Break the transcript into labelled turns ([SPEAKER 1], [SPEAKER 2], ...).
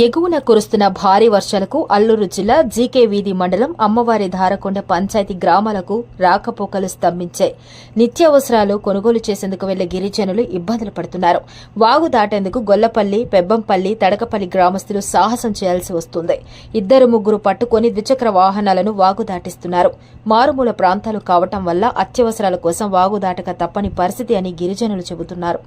[SPEAKER 1] ఎగువన కురుస్తున్న భారీ వర్షాలకు అల్లూరు జిల్లా జీకే వీధి మండలం అమ్మవారి ధారకొండ పంచాయతీ గ్రామాలకు రాకపోకలు స్తంభించాయి నిత్యావసరాలు కొనుగోలు చేసేందుకు వెళ్ళే గిరిజనులు ఇబ్బందులు పడుతున్నారు. వాగు దాటేందుకు గొల్లపల్లి పెబ్బంపల్లి తడకపల్లి గ్రామస్తులు సాహసం చేయాల్సి వస్తుంది. ఇద్దరు ముగ్గురు పట్టుకొని ద్విచక్ర వాహనాలను వాగు దాటిస్తున్నారు. మారుమూల ప్రాంతాలు కావటం వల్ల అత్యవసరాల కోసం వాగు దాటక తప్పని పరిస్థితి అని గిరిజనులు చెబుతున్నారు.